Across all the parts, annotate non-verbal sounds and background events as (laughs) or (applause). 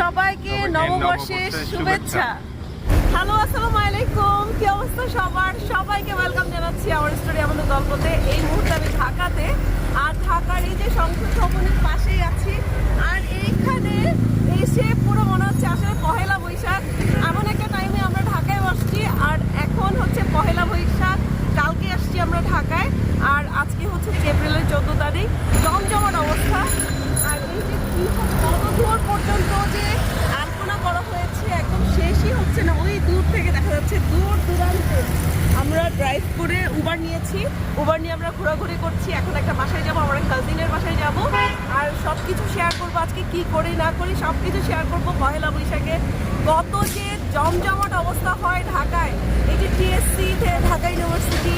সবাইকে নববর্ষের শুভেচ্ছা। হ্যালো আসসালামু আলাইকুম। কি অবস্থা সবার? সবাইকে ওয়েলকাম জানাচ্ছি আমার স্টোরি আমাদের গল্পতে। এই মুহূর্তে আমি ঢাকাতে আর ঢাকার এই যে সংসদ ভবনের পাশেই আছি। আর এইখানে এসে পুরো মনে হচ্ছে আসলে পহেলা বৈশাখ। এমন একটা টাইমে আমরা ঢাকায় আসছি আর এখন হচ্ছে পহেলা বৈশাখ। কালকে আসছি আমরা ঢাকায় আর আজকে হচ্ছে এপ্রিলের চোদ্দ তারিখ। জমজমাট অবস্থা আর এই যে কি কত দূর পর্যন্ত যে আলপনা করা হয়েছে একদম শেষই হচ্ছে না ওই দূর থেকে দেখা যাচ্ছে দূর দূরান্তে আমরা ড্রাইভ করে উবার নিয়েছি। উবার নিয়ে আমরা ঘোরাঘুরি করছি। এখন একটা বাসায় যাব, আমার কাজিনের বাসায় যাব। আর সব কিছু শেয়ার করব, আজকে কি করি, না করি সব কিছু শেয়ার করব পহেলা বৈশাখে। কত যে জমজমাট অবস্থা হয় ঢাকায়। এই যে টিএসসি ঢাকা ইউনিভার্সিটি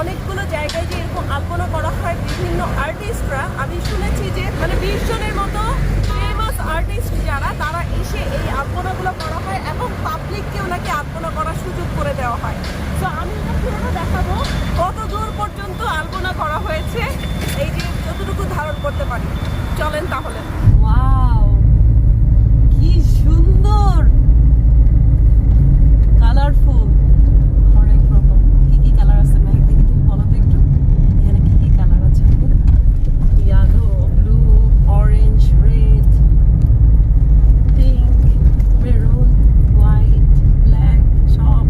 অনেকগুলো জায়গায় যে এরকম আলপনা করা হয় বিভিন্ন আর্টিস্টরা আমি শুনেছি যে মানে বিশ জনের মতো ফেমাস আর্টিস্ট যারা তারা এসে এই আলপনাগুলো করা হয় এবং পাবলিককেও নাকি আলপনা করার সুযোগ করে দেওয়া হয় তো আমি এটা পুরোটা দেখাবো কত দূর পর্যন্ত আলপনা করা হয়েছে এই যে যতটুকু ধারণ করতে পারি চলেন তাহলে ওয়াও কি সুন্দর কালারফুল অনেক রকম কি কি কালার আছে মেঘ দেখি তুমি বলো তো একটু এখানে কি কি কালার আছে yellow blue orange red pink maroon white black সব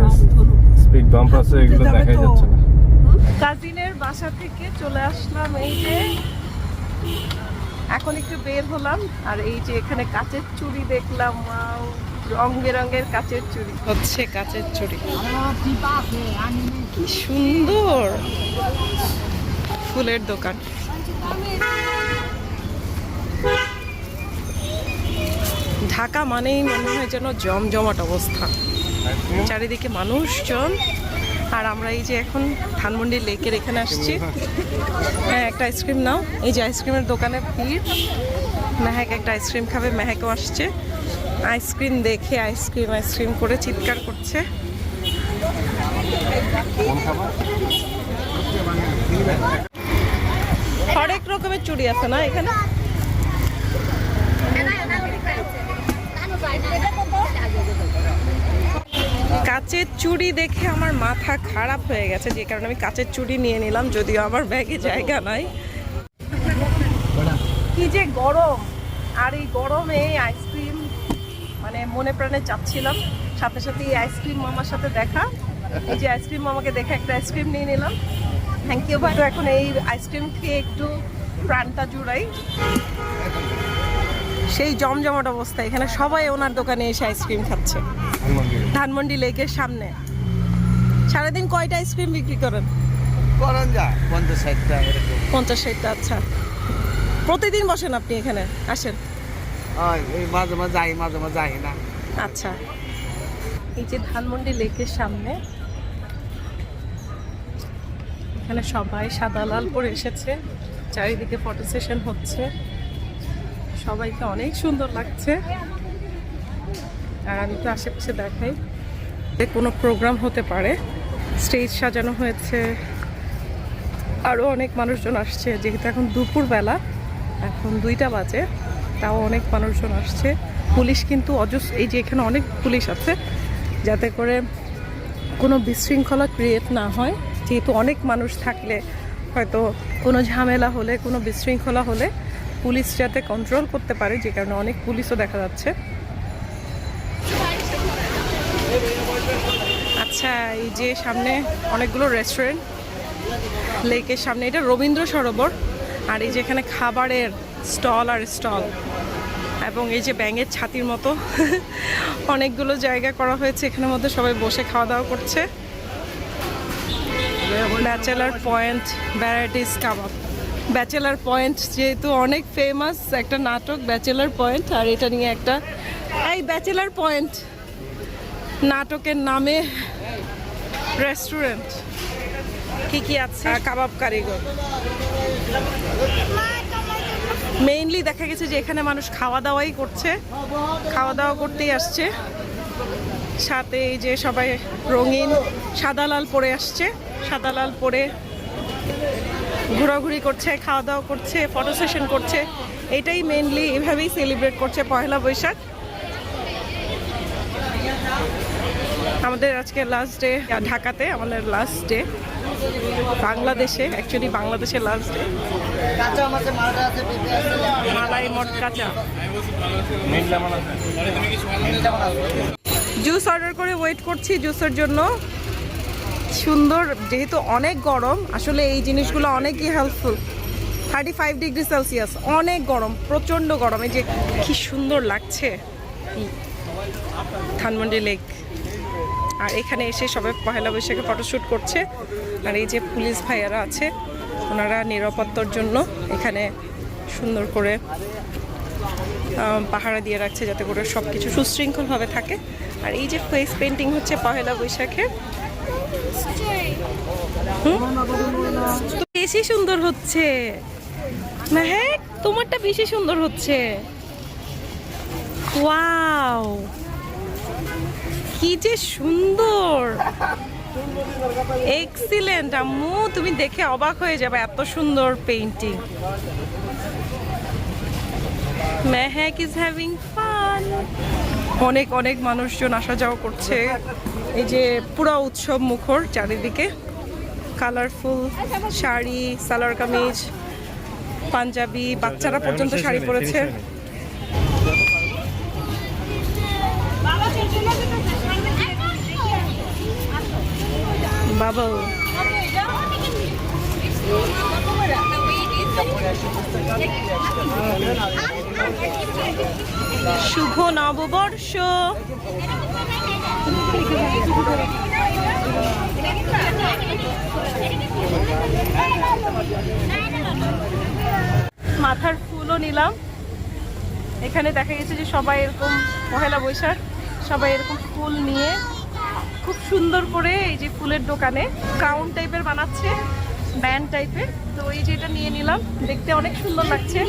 রংধনু স্পিড বাম্প আছে এগুলো তো। যাচ্ছে না। কাজিনের বাসা থেকে চলে আসলাম এই যে। এখন একটু বের হলাম আর এই যে এখানে কাচের চুড়ি দেখলাম রং বেরঙের কাচের চুড়ি। হচ্ছে কাচের চুড়ি। কি সুন্দর! ফুলের দোকান। ঢাকা মানেই মনে হয় যেন জমজমাট অবস্থা। চারিদিকে মানুষজন। আর আমরা এই যে এখন ধানমন্ডি লেকের এখানে আসছি। হ্যাঁ একটা আইসক্রিম নাও। এই যে আইসক্রিমের দোকানে ভিড়। মেহেক একটা আইসক্রিম খাবে, মেহেকও আসছে। আইসক্রিম দেখে আইসক্রিম আইসক্রিম করে চিৎকার করছে। হরেক রকমের চুড়ি আছে না এখানে? কাচের চুড়ি দেখে আমার মাথা খারাপ হয়ে গেছে, যে কারণে আমি কাচের চুড়ি নিয়ে নিলাম, যদিও আমার ব্যাগে জায়গা নাই। কি যে গরম! আর এই গরমে আইসক্রিম মানে মনে প্রাণে চাচ্ছিলাম, সাথে সাথে এই আইসক্রিম মামার সাথে দেখা। এই যে আইসক্রিম মামাকে দেখে একটা আইসক্রিম নিয়ে নিলাম। থ্যাংক ইউ ভাই এখন এই আইসক্রিম খেয়ে একটু প্রাণটা জুড়াই। সেই জমজমাট অবস্থা, এখানে সবাই ওনার দোকানে এসে আইসক্রিম খাচ্ছে। ধানমন্ডি। লেকের সামনে। সারাদিন কয়টা আইসক্রিম বিক্রি করেন? করেন যা পঞ্চাশ ষাটটা পঞ্চাশ ষাটটা আচ্ছা। প্রতিদিন বসেন আপনি এখানে আসেন। এই মাঝে মাঝে যাই মাঝে মাঝে যাই না। আচ্ছা। এই যে ধানমন্ডি লেকের সামনে এখানে সবাই সাদা লাল পরে এসেছে। চারিদিকে ফটো সেশন হচ্ছে। সবাইকে অনেক সুন্দর লাগছে। আর আমি তো আশেপাশে দেখাই কোনো প্রোগ্রাম হতে পারে। স্টেজ সাজানো হয়েছে। আরও অনেক মানুষজন আসছে, যেহেতু এখন দুপুরবেলা, এখন দুইটা বাজে, তাও অনেক মানুষজন আসছে। পুলিশ কিন্তু অজস্র, এই যে এখানে অনেক পুলিশ আছে, যাতে করে কোনো বিশৃঙ্খলা ক্রিয়েট না হয়। যেহেতু অনেক মানুষ থাকলে হয়তো কোনো ঝামেলা হলে, কোনো বিশৃঙ্খলা হলে পুলিশ যাতে কন্ট্রোল করতে পারে, যে কারণে অনেক পুলিশও দেখা যাচ্ছে। আচ্ছা এই যে সামনে অনেকগুলো রেস্টুরেন্ট লেকের সামনে। এটা রবীন্দ্র সরোবর, আর এই যে এখানে খাবারের স্টল আর স্টল এবং এই যে ব্যাঙের ছাতির মতো। (laughs) অনেকগুলো জায়গা করা হয়েছে, এখানের মধ্যে সবাই বসে খাওয়া দাওয়া করছে। Bachelor point varieties kebab bachelor point যেহেতু অনেক ফেমাস একটা নাটক ব্যাচেলার পয়েন্ট আর এটা নিয়ে একটা এই ব্যাচেলার পয়েন্ট নাটকের নামে রেস্টুরেন্ট। কি কি আছে? কাবাব কারিগর। মেইনলি দেখা গেছে যে এখানে মানুষ খাওয়া দাওয়াই করছে। খাওয়া দাওয়া করতেই আসছে। সাথে এই যে সবাই রঙিন সাদা লাল পরে আসছে। সাদা লাল পরে ঘোরাঘুরি করছে খাওয়া দাওয়া করছে ফটো সেশন করছে। এটাই মেনলি এভাবেই সেলিব্রেট করছে পয়লা বৈশাখ। আমাদের আজকে লাস্ট ডে ঢাকাতে, আমাদের লাস্ট ডে বাংলাদেশে অ্যাকচুয়ালি বাংলাদেশে লাস্ট ডে মালাই মট কাঁচা। জুস অর্ডার করে ওয়েট করছি জুসের জন্য। সুন্দর, যেহেতু অনেক গরম, আসলে এই জিনিসগুলো অনেকই helpful thirty five degree celsius অনেক গরম, প্রচণ্ড গরম। এই যে কি সুন্দর লাগছে। ধানমন্ডি লেক আর এখানে এসে সবাই পহেলা বৈশাখে ফটোশ্যুট করছে। আর এই যে পুলিশ ভাইয়ারা আছে, ওনারা নিরাপত্তার জন্য এখানে সুন্দর করে পাহারা দিয়ে রাখছে যাতে করে সব কিছু সুশৃঙ্খলভাবে থাকে। আর এই যে ফেস পেন্টিং হচ্ছে পহেলা বৈশাখে। হুম? বেশি সুন্দর হচ্ছে। না হ্যাঁ তোমারটা বেশি সুন্দর হচ্ছে। ওয়াও! কি যে সুন্দর। এক্সিলেন্ট আম্মু তুমি দেখে অবাক হয়ে যাবে এত সুন্দর painting Mehek is having fun অনেক অনেক মানুষজন আসা যাওয়া করছে। এই যে পুরো উৎসব মুখর চারিদিকে। কালারফুল শাড়ি সালোয়ার কামিজ পাঞ্জাবি বাচ্চারা পর্যন্ত শাড়ি পরেছে। বাবল শুভ নববর্ষ। মাথার ফুলও নিলাম। এখানে দেখা গেছে যে সবাই এরকম পহেলা বৈশাখ, সবাই এরকম ফুল নিয়ে খুব সুন্দর করে এই যে ফুলের দোকানে কাউন্ট টাইপের বানাচ্ছে, ব্যান্ড টাইপের। তো এই যে এটা নিয়ে নিলাম, দেখতে অনেক সুন্দর লাগছে।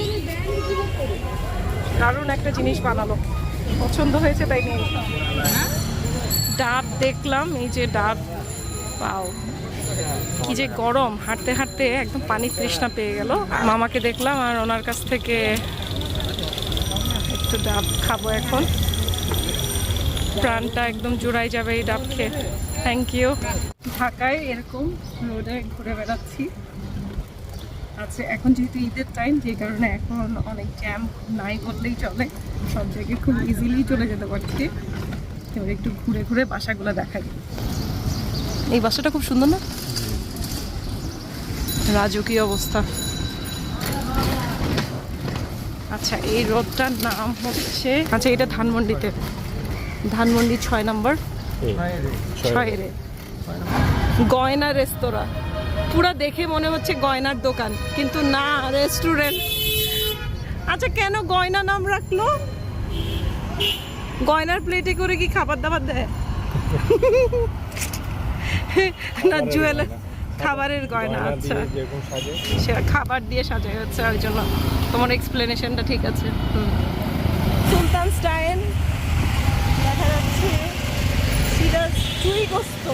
দারুণ একটা জিনিস বানালো। পছন্দ হয়েছে তাই নিয়ে ডাব দেখলাম, এই যে ডাব, পাও। কি যে গরম, হাঁটতে হাঁটতে একদম পানি তৃষ্ণা পেয়ে গেল। মামাকে দেখলাম আর ওনার কাছ থেকে একটু ডাব খাব এখন। প্রাণটা একদম জোড়াই যাবে এই ডাব খেয়ে থ্যাংক ইউ ঢাকায় এরকম রোডে ঘুরে বেড়াচ্ছি। আচ্ছা এখন যেহেতু ঈদের টাইম যে কারণে এখন অনেক জ্যাম নাই বললেই চলে। সব জায়গায় খুব ইজিলি চলে যেতে পারছি। এবার একটু ঘুরে ঘুরে বাসাগুলো দেখাই। এই বাসাটা খুব সুন্দর না? রাজকীয় অবস্থা। আচ্ছা এই রোডটার নাম হচ্ছে আচ্ছা এটা ধানমন্ডিতে। ধানমন্ডি ছয় নম্বর। ছয় রে। গয়না রেস্তোরাঁ। পুরো দেখে মনে হচ্ছে গয়নার দোকান কিন্তু না রেস্টুরেন্ট। আচ্ছা কেন গয়না নাম রাখল? গয়নার প্লেটে করে কি খাবার দাবার দেয়? না জুয়েলার খাবারের গয়না আচ্ছা। খাবার দিয়ে সাজাই হচ্ছে ওই জন্য। তোমার এক্সপ্লেনেশনটা ঠিক আছে। হুম। যাচ্ছে সিরাজ চুই গোস্ত।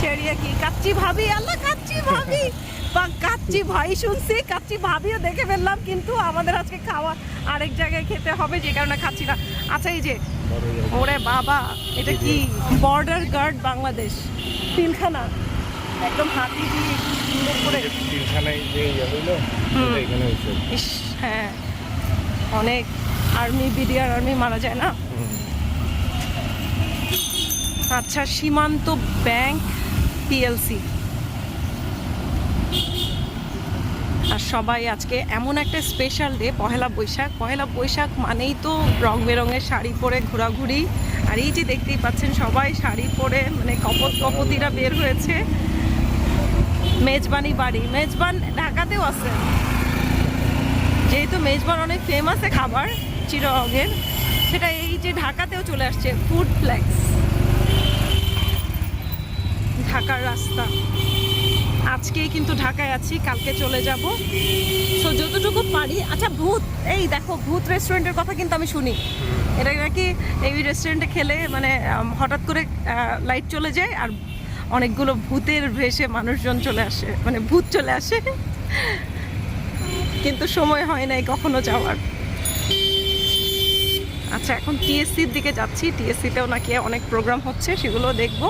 চেরিয়া কি কাচ্চি ভাবি? আল্লাহ কাচ্চি ভাবি। বা কাচ্চি ভাই শুনছি কাচ্চি ভাবিও দেখে ফেললাম কিন্তু আমাদের আজকে খাওয়া আরেক জায়গায় খেতে হবে যে কারণে খাচ্ছি না। আচ্ছা এই যে ওরে বাবা এটা কি? বর্ডার গার্ড বাংলাদেশ তিলখানা। একদম হাতি দিয়ে সুন্দর করে। তিনখানায় যে ইয়ে হইল এখানে ইস হ্যাঁ। অনেক আর্মি বিডিআর আর্মি মারা যায় না? আচ্ছা সীমান্ত ব্যাংক পিএলসি। আর সবাই আজকে এমন একটা স্পেশাল ডে পহেলা বৈশাখ। পহেলা বৈশাখ মানেই তো রং বেরঙের শাড়ি পরে ঘোরাঘুরি। আর এই যে দেখতেই পাচ্ছেন সবাই শাড়ি পরে মানে কপত কপতিরা বের হয়েছে। মেজবানি বাড়ি। মেজবান ঢাকাতেও আছে। যেহেতু মেজবান অনেক ফেমাস খাবার চিরগের সেটা এই যে ঢাকাতেও চলে আসছে ফুড ফ্লেক্স ঢাকার রাস্তা। আজকেই কিন্তু ঢাকায় আছি, কালকে চলে যাব। সো যতটুকু পারি আচ্ছা ভূত, এই দেখো, ভূত রেস্টুরেন্টের কথা কিন্তু আমি শুনি। এটা নাকি এই রেস্টুরেন্টে খেলে মানে হঠাৎ করে লাইট চলে যায় আর অনেকগুলো ভূতের ভেসে মানুষজন চলে আসে মানে ভূত চলে আসে। কিন্তু সময় হয় নাই কখনো যাওয়ার। আচ্ছা এখন টিএসসির দিকে যাচ্ছি। টিএসসিতেও নাকি অনেক প্রোগ্রাম হচ্ছে, সেগুলো দেখব।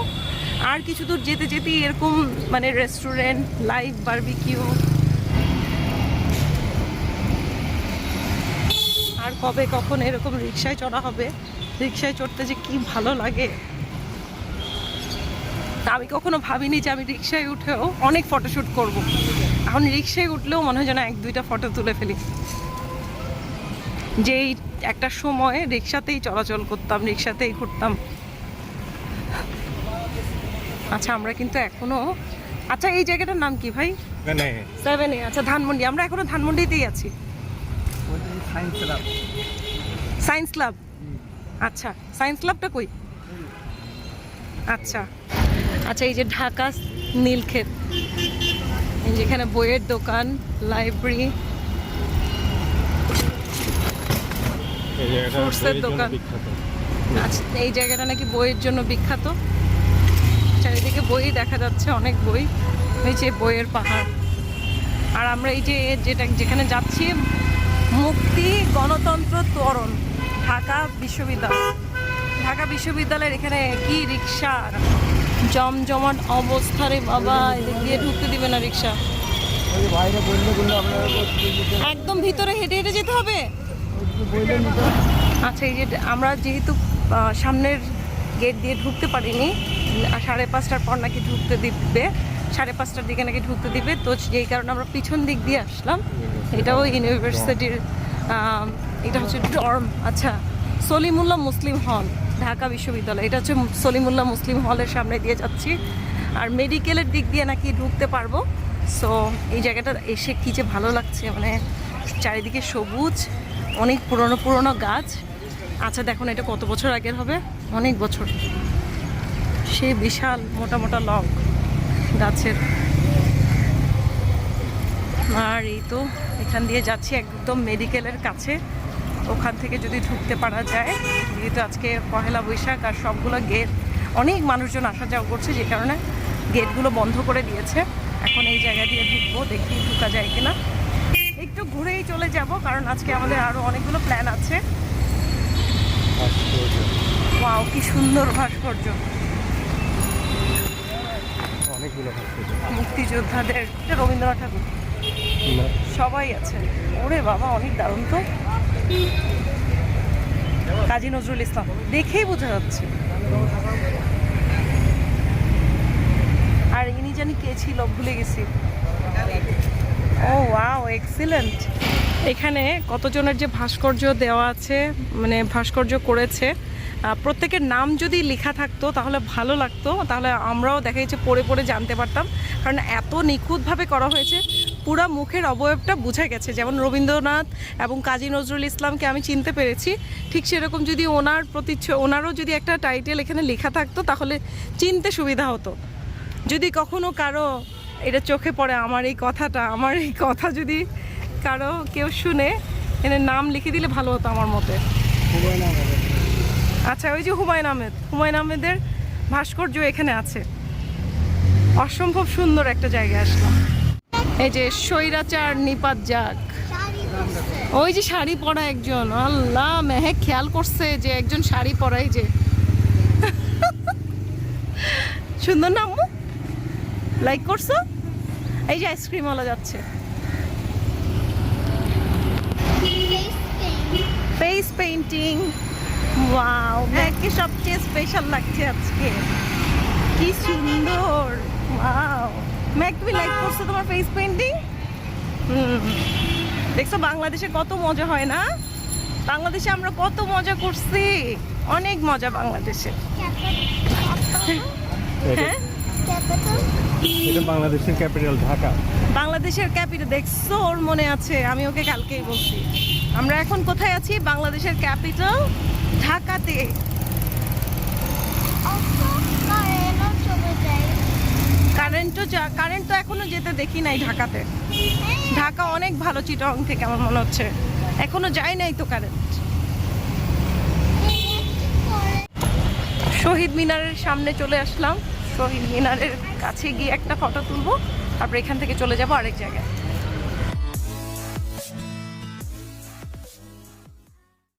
আর কিছু দূর যেতে যেতেই এরকম মানে রেস্টুরেন্ট লাইভ বারবিকিউ আর কবে কখন এরকম রিক্সায় চড়া হবে? রিক্সায় চড়তে যে কি ভালো লাগে। আমি কখনো ভাবিনি যে আমি রিক্সায় উঠেও অনেক ফটোশ্যুট করব। এখন রিক্সায় উঠলেও মনে হয় যেন এক দুইটা ফটো তুলে ফেলি। যেই একটা সময় রিক্সাতেই চলাচল করতাম, রিক্সাতেই ঘুরতাম। আচ্ছা আমরা কিন্তু এখনও আচ্ছা এই জায়গাটার নাম কি ভাই? সেভেন। এ আচ্ছা ধানমন্ডি। আমরা এখনও ধানমন্ডিতেই আছি। সায়েন্স ক্লাব আচ্ছা সায়েন্স ক্লাবটা কই? আচ্ছা। আচ্ছা এই যে ঢাকা নীলক্ষেত। এই যেখানে বইয়ের দোকান লাইব্রেরি জন্য দোকান। আচ্ছা এই জায়গাটা নাকি বইয়ের জন্য বিখ্যাত? চারিদিকে বই দেখা যাচ্ছে, অনেক বই। যে বইয়ের পাহাড়। আর আমরা এই যে যেটা, যেখানে যাচ্ছি, মুক্তি গণতন্ত্র তরণ, ঢাকা বিশ্ববিদ্যালয়। ঢাকা বিশ্ববিদ্যালয়ের এখানে কি রিক্সা? জমজমাট অবস্থা রে বাবা দিয়ে ঢুকতে দিবে না রিক্সা। একদম ভিতরে হেঁটে হেঁটে যেতে হবে। আচ্ছা এই যে আমরা যেহেতু সামনের গেট দিয়ে ঢুকতে পারিনি সাড়ে পাঁচটার পর নাকি ঢুকতে দিবে সাড়ে পাঁচটার দিকে নাকি ঢুকতে দিবে। তো যেই কারণে আমরা পিছন দিক দিয়ে আসলাম। এটাও ইউনিভার্সিটির এটা হচ্ছে ডর্ম আচ্ছা সলিমুল্লাহ মুসলিম হল ঢাকা বিশ্ববিদ্যালয়। এটা হচ্ছে সলিমুল্লাহ মুসলিম হলের সামনে দিয়ে যাচ্ছি। আর মেডিকেলের দিক দিয়ে নাকি ঢুকতে পারব। সো এই জায়গাটা এসে কী যে ভালো লাগছে মানে চারিদিকে সবুজ অনেক পুরনো পুরনো গাছ। আচ্ছা দেখুন এটা কত বছর আগের হবে? অনেক বছর। সে বিশাল মোটা মোটা লগ গাছের। আর এই তো এখান দিয়ে যাচ্ছি একদম মেডিকেলের কাছে। ওখান থেকে যদি ঢুকতে পারা যায় যেহেতু আজকে পহেলা বৈশাখ আর সবগুলো গেট অনেক মানুষজন আসা যাওয়া করছে যে কারণে গেটগুলো বন্ধ করে দিয়েছে। এখন এই জায়গা দিয়ে ঢুকবো দেখি ঢুকা যায় কিনা। একটু ঘুরেই চলে যাব কারণ আজকে আমাদের আরও অনেকগুলো প্ল্যান আছে। ওয়াও কি সুন্দর ভাস্কর্য। অনেকগুলো মুক্তিযোদ্ধাদের রবীন্দ্রনাথ ঠাকুর। সবাই আছে। ওরে বাবা অনেক দারুণ তো। কাজী নজরুল ইসলাম দেখেই বোঝা যাচ্ছে। আর ইনি জানি কে ছিল ভুলে গেছি। ও ওয়াও এক্সিলেন্ট এখানে কতজনের যে ভাস্কর্য দেওয়া আছে মানে ভাস্কর্য করেছে প্রত্যেকের নাম যদি লেখা থাকতো, তাহলে ভালো লাগতো। তাহলে আমরাও দেখা যাচ্ছে পড়ে পড়ে জানতে পারতাম। কারণ এত নিখুঁতভাবে করা হয়েছে, পুরা মুখের অবয়বটা বোঝা গেছে। যেমন রবীন্দ্রনাথ এবং কাজী নজরুল ইসলামকে আমি চিনতে পেরেছি। ঠিক সেরকম যদি ওনার প্রতি ওনারও যদি একটা টাইটেল এখানে লেখা থাকতো, তাহলে চিনতে সুবিধা হতো। যদি কখনো কারও, এটা চোখে পড়ে আমার এই কথাটা, আমার এই কথা যদি কারও কেউ শুনে এর নাম লিখে দিলে ভালো হতো আমার মতে। আচ্ছা ওই যে হুমায়ুন আহমেদ। হুমায়ুন আহমেদের ভাস্কর্য এখানে আছে। অসম্ভব সুন্দর একটা জায়গায় আসলাম। এই যে স্বৈরাচার নিপাত যাক। ওই যে শাড়ি পরা একজন। আল্লাহ, মেহে খেয়াল করছে যে একজন শাড়ি পরাই যে। সুন্দর না আম্মু? লাইক করছ? এই যে আইসক্রিমওয়ালা যাচ্ছে। ফেস পেইন্টিং ওয়াও ম্যাককে সবচেয়ে স্পেশাল লাগছে আজকে? কি সুন্দর। ওয়াও ম্যাক তুমি লাইক করছ তোমার ফেস পেইন্টিং হুম। দেখছ বাংলাদেশে কত মজা হয় না? বাংলাদেশে আমরা কত মজা করছি। অনেক মজা বাংলাদেশে। হ্যাঁ? এটা বাংলাদেশের ক্যাপিটাল ঢাকা। বাংলাদেশের ক্যাপিটাল। দেখছ ওর মনে আছে আমি ওকে কালকেই বলছি। আমরা এখন কোথায় আছি? বাংলাদেশের ক্যাপিটাল। ঢাকাতে। কারেন্টও কারেন্ট তো এখনও যেতে দেখি নাই ঢাকাতে। ঢাকা অনেক ভালো চিটং থেকে আমার মনে হচ্ছে। এখনও যায় নাই তো কারেন্ট। শহীদ মিনারের সামনে চলে আসলাম। শহীদ মিনারের কাছে গিয়ে একটা ফটো তুলবো, তারপর এখান থেকে চলে যাব আরেক জায়গায়।